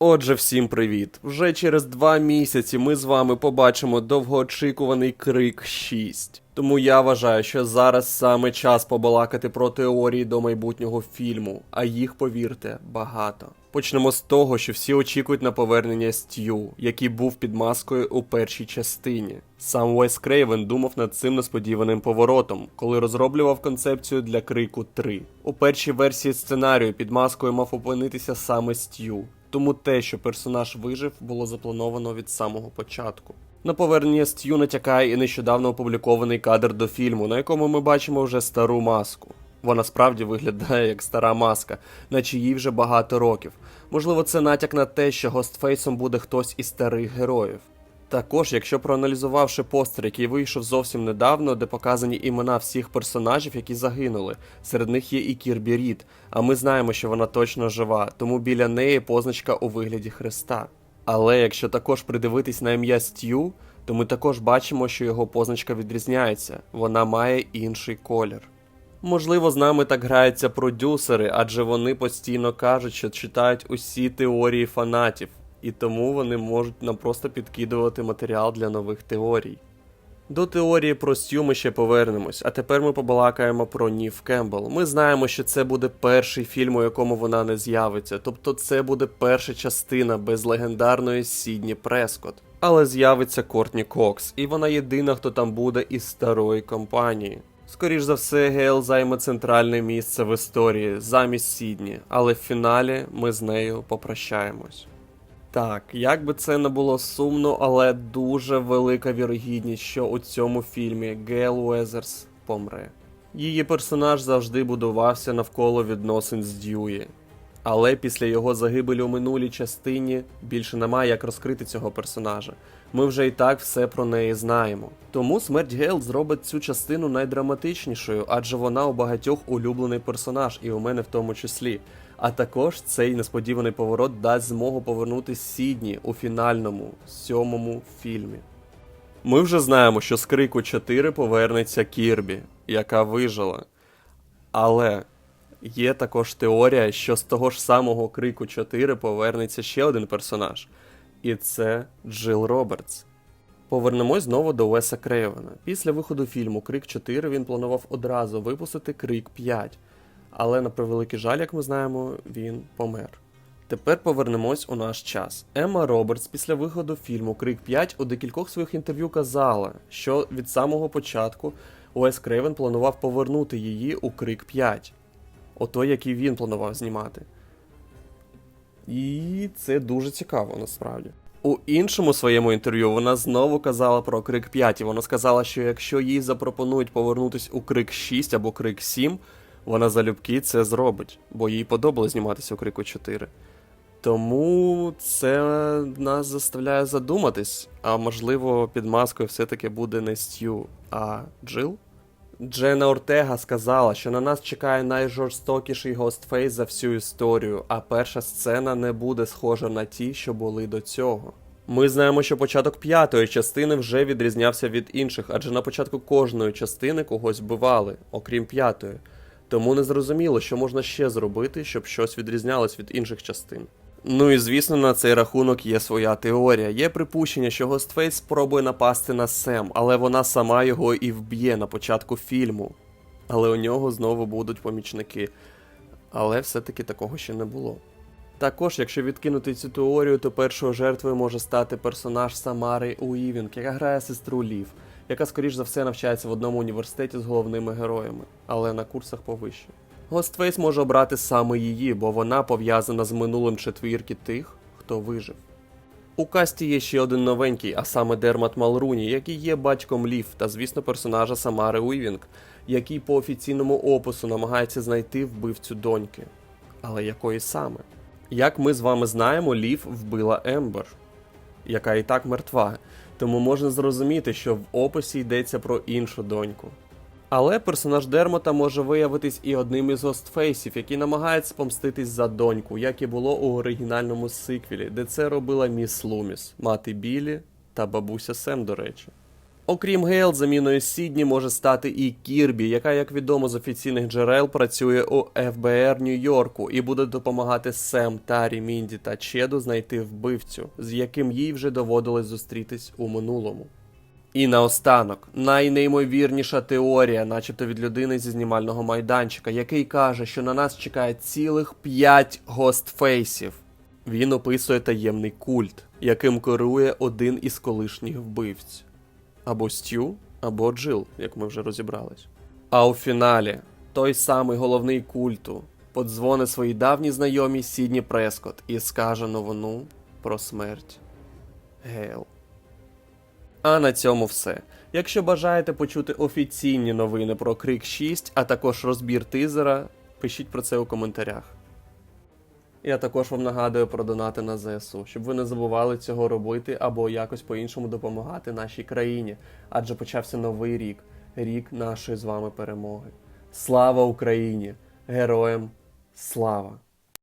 Отже, всім привіт! Вже через два місяці ми з вами побачимо довгоочікуваний Крик 6. Тому я вважаю, що зараз саме час побалакати про теорії до майбутнього фільму, а їх, повірте, багато. Почнемо з того, що всі очікують на повернення Стю, який був під маскою у першій частині. Сам Уес Крейвен думав над цим несподіваним поворотом, коли розроблював концепцію для Крику 3. У першій версії сценарію під маскою мав опинитися саме Стю, тому те, що персонаж вижив, було заплановано від самого початку. На повернення Стю натякає і нещодавно опублікований кадр до фільму, на якому ми бачимо вже стару маску. Вона справді виглядає як стара маска, наче їй вже багато років. Можливо, це натяк на те, що гостфейсом буде хтось із старих героїв. Також, якщо проаналізувавши постер, який вийшов зовсім недавно, де показані імена всіх персонажів, які загинули, серед них є і Кірбі Рід, а ми знаємо, що вона точно жива, тому біля неї позначка у вигляді хреста. Але якщо також придивитись на ім'я Стю, то ми також бачимо, що його позначка відрізняється, вона має інший колір. Можливо, з нами так граються продюсери, адже вони постійно кажуть, що читають усі теорії фанатів, і тому вони можуть нам просто підкидувати матеріал для нових теорій. До теорії про Стю ми ще повернемось, а тепер ми побалакаємо про Нів Кембл. Ми знаємо, що це буде перший фільм, у якому вона не з'явиться, тобто це буде перша частина без легендарної Сідні Прескот. Але з'явиться Кортні Кокс, і вона єдина, хто там буде із старої компанії. Скоріш за все, Гейл займе центральне місце в історії замість Сідні, але в фіналі ми з нею попрощаємось. Так, як би це не було сумно, але дуже велика вірогідність, що у цьому фільмі Гейл Уезерс помре. Її персонаж завжди будувався навколо відносин з Дьюї. Але після його загибелі у минулій частині більше немає як розкрити цього персонажа. Ми вже і так все про неї знаємо. Тому смерть Гейл зробить цю частину найдраматичнішою, адже вона у багатьох улюблений персонаж, і у мене в тому числі. А також цей несподіваний поворот дасть змогу повернути Сідні у фінальному сьомому фільмі. Ми вже знаємо, що з крику 4 повернеться Кірбі, яка вижила. Але є також теорія, що з того ж самого крику 4 повернеться ще один персонаж, і це Джил Робертс. Повернемось знову до Уеса Крейвена. Після виходу фільму Крик 4 він планував одразу випустити Крик 5, але на превеликий жаль, як ми знаємо, він помер. Тепер повернемось у наш час. Емма Робертс після виходу фільму Крик 5 у декількох своїх інтерв'ю казала, що від самого початку Уес Крейвен планував повернути її у Крик 5, отой, який він планував знімати. І це дуже цікаво насправді. У іншому своєму інтерв'ю вона знову казала про Крик 5, і вона сказала, що якщо їй запропонують повернутись у Крик 6 або Крик 7, вона залюбки це зробить, бо їй подобалось зніматися у Крику 4. Тому це нас заставляє задуматись, а можливо, під маскою все-таки буде не Стю, а Джил? Джена Ортега сказала, що на нас чекає найжорстокіший гостфейс за всю історію, а перша сцена не буде схожа на ті, що були до цього. Ми знаємо, що початок п'ятої частини вже відрізнявся від інших, адже на початку кожної частини когось вбивали, окрім п'ятої. Тому не зрозуміло, що можна ще зробити, щоб щось відрізнялось від інших частин. Ну і звісно, на цей рахунок є своя теорія. Є припущення, що Гостфейс спробує напасти на Сем, але вона сама його і вб'є на початку фільму. Але у нього знову будуть помічники. Але все-таки такого ще не було. Також, якщо відкинути цю теорію, то першою жертвою може стати персонаж Самари Уівінг, яка грає сестру Лів, яка скоріш за все навчається в одному університеті з головними героями, але на курсах повище. Гостфейс може обрати саме її, бо вона пов'язана з минулим четвірки тих, хто вижив. У касті є ще один новенький, а саме Дермат Малруні, який є батьком Лів, та, звісно, персонажа Самари Уівінг, який по офіційному опису намагається знайти вбивцю доньки. Але якої саме? Як ми з вами знаємо, Лів вбила Ембер, яка і так мертва, тому можна зрозуміти, що в описі йдеться про іншу доньку. Але персонаж Дермота може виявитись і одним із гостфейсів, який намагається помститись за доньку, як і було у оригінальному сиквілі, де це робила міс Луміс, мати Білі та бабуся Сем, до речі. Окрім Гейл, заміною Сідні може стати і Кірбі, яка, як відомо з офіційних джерел, працює у ФБР Нью-Йорку і буде допомагати Сем, Тарі, Мінді та Чеду знайти вбивцю, з яким їй вже доводилось зустрітись у минулому. І наостанок, найнеймовірніша теорія, начебто від людини зі знімального майданчика, який каже, що на нас чекає цілих 5 гостфейсів. Він описує таємний культ, яким керує один із колишніх вбивць. Або Стю, або Джил, як ми вже розібрались. А у фіналі той самий головний культу подзвонить своїй давній знайомій Сідні Прескот і скаже новину про смерть Гейл. А на цьому все. Якщо бажаєте почути офіційні новини про Крик 6, а також розбір тизера, пишіть про це у коментарях. Я також вам нагадую про донати на ЗСУ, щоб ви не забували цього робити або якось по-іншому допомагати нашій країні, адже почався новий рік, рік нашої з вами перемоги. Слава Україні! Героям слава!